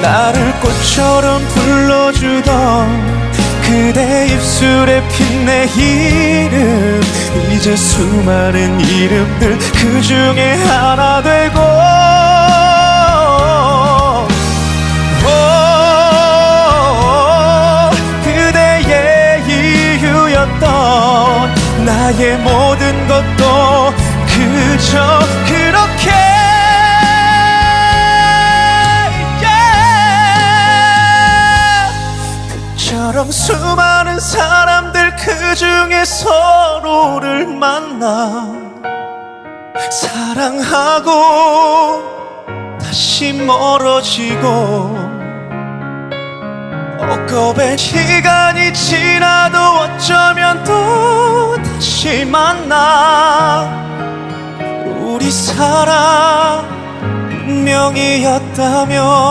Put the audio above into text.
나를 꽃처럼 불러주던 그대 입술에 핀 내 이름. 이제 수많은 이름들 그 중에 하나 되고. 오, 그대의 이유였던 나의 모든 것 처럼 수많은 사람들 그 중에 서로를 만나 사랑하고 다시 멀어지고 옥겁의 시간이 지나도 어쩌면 또 다시 만나 우리 사랑 운명이었다면